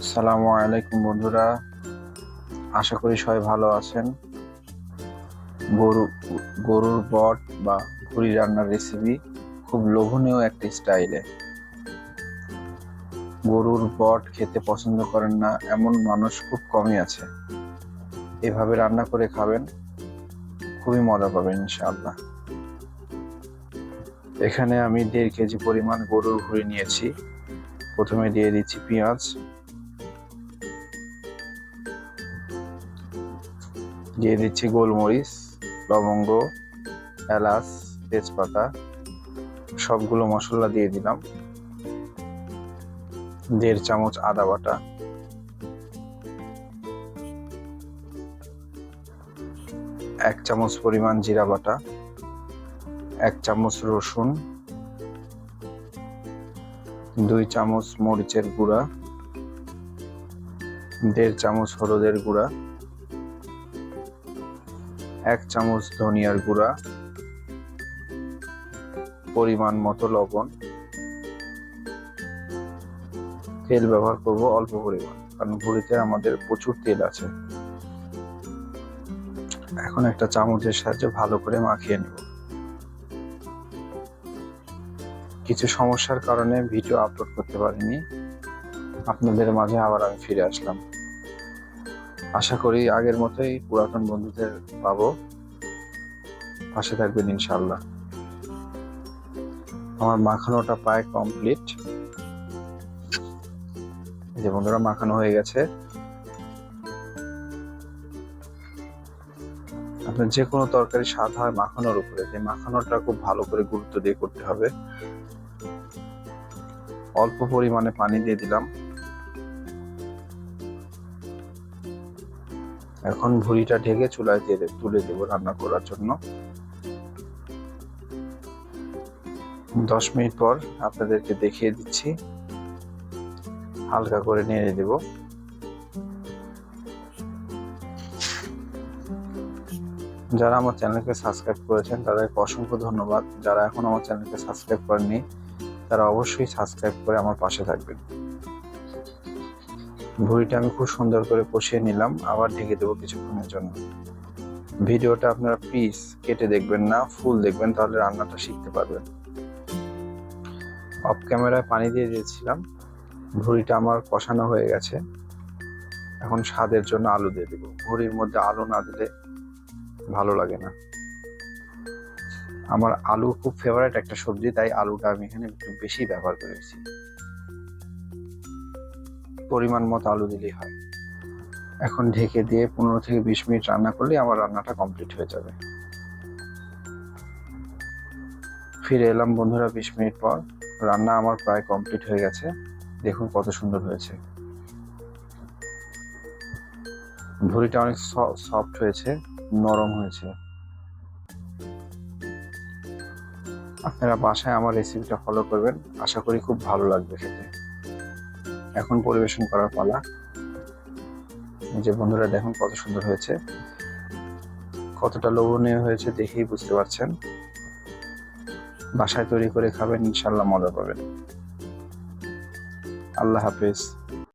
আসসালামু আলাইকুম বন্ধুরা। আশা করি সবাই ভালো আছেন। গরু, গরুর বট বা পুরি রান্নার রেসিপি খুব লোভনীয় একটি স্টাইলে গরুর বট খেতে পছন্দ করেন না এমন মানুষ খুব কমই আছে। এভাবে রান্না করে খাবেন, খুবই মজা পাবেন ইনশাআল্লাহ। এখানে আমি দেড় কেজি পরিমাণ গরুর ভুঁড়ি নিয়েছি। প্রথমে দিয়ে দিচ্ছি পেঁয়াজ দিয়ে দিচ্ছি গোলমরিচ, লবঙ্গ, এলাচ, তেজপাতা, সবগুলো মশলা দিয়ে দিলাম। দেড় চামচ আদা বাটা। এক চামচ পরিমাণ জিরা বাটা। এক চামচ রসুন। দুই চামচ মরিচের গুঁড়া। দেড় চামচ হলুদের গুঁড়া। এক চামচ ধনিয়ার গুঁড়া, পরিমাণ মতো লবণ। তেল ব্যবহার করব অল্প পরিমাণ, কারণ ভুড়িতে আমাদের প্রচুর তেল আছে। এখন একটা চামচের সাহায্যে ভালো করে মাখিয়ে নেব। কিছু সমস্যার কারণে ভিডিও আপলোড করতে পারিনি। আপনাদের মাঝে আবার আমি ফিরে আসলাম। আশা করি আগের মতোই পুরাতন বন্ধুদের পাবো। পাশে থাকবেন ইনশাল্লাহ আমার মাখানোটা প্রায় কমপ্লিট। যে বন্ধুরা, মাখানো হয়ে গেছে। আপনার যে কোনো তরকারি স্বাদ হয় মাখানোর উপরে। যে মাখানোটা খুব ভালো করে গুরুত্ব দিয়ে করতে হবে। অল্প পরিমাণে পানি দিয়ে দিলাম। এখন ভুড়িটা ঢেকে চুলায় তুলে দেবো রান্না করার জন্য। দশ মিনিট পর আপনাদেরকে দেখিয়ে দিচ্ছি। হালকা করে নেড়ে দেব। যারা আমার চ্যানেলকে সাবস্ক্রাইব করেছেন, তাদেরকে অসংখ্য ধন্যবাদ। যারা এখন আমার চ্যানেলকে সাবস্ক্রাইব করেননি, তারা অবশ্যই সাবস্ক্রাইব করে আমার পাশে থাকবেন। ভুড়িটা আমি খুব সুন্দর করে কষিয়ে নিলাম, আবার ঢেকে দেবো কিছুক্ষণের জন্য। ভিডিওটা আপনারা পিস কেটে দেখবেন না ফুল দেখবেন, তাহলে রান্নাটা শিখতে পারবেন। অফ ক্যামেরায় পানি দিয়ে দিয়েছিলাম, ভুড়িটা আমার কষানো হয়ে গেছে। এখন স্বাদের জন্য আলু দিয়ে দেবো। ভুড়ির মধ্যে আলু না দিলে ভালো লাগে না। আমার আলু খুব ফেভারেট একটা সবজি, তাই আলুটা আমি এখানে একটু বেশি ব্যবহার করেছি। পরিমাণ মতো আলু দিলেই হয়। এখন ঢেকে দিয়ে পনেরো থেকে বিশ মিনিট রান্না করলে আমার রান্নাটা কমপ্লিট হয়ে যাবে। ফিরে এলাম বন্ধুরা বিশ মিনিট পর। রান্না আমার প্রায় কমপ্লিট হয়ে গেছে। দেখুন কত সুন্দর হয়েছে। ভুড়িটা অনেক সফট হয়েছে, নরম হয়েছে। আপনারা বাসায় আমার রেসিপিটা ফলো করবেন। আশা করি খুব ভালো লাগবে খেতে। এখন পরিবেশন করার পালা। যে বন্ধুরা, দেখুন কত সুন্দর হয়েছে। কতটা লোভনীয় হয়েছে দেখেই বুঝতে পারছেন। বাসায় তৈরি করে খাবেন ইনশাল্লাহ মজা পাবেন। আল্লাহ হাফেজ।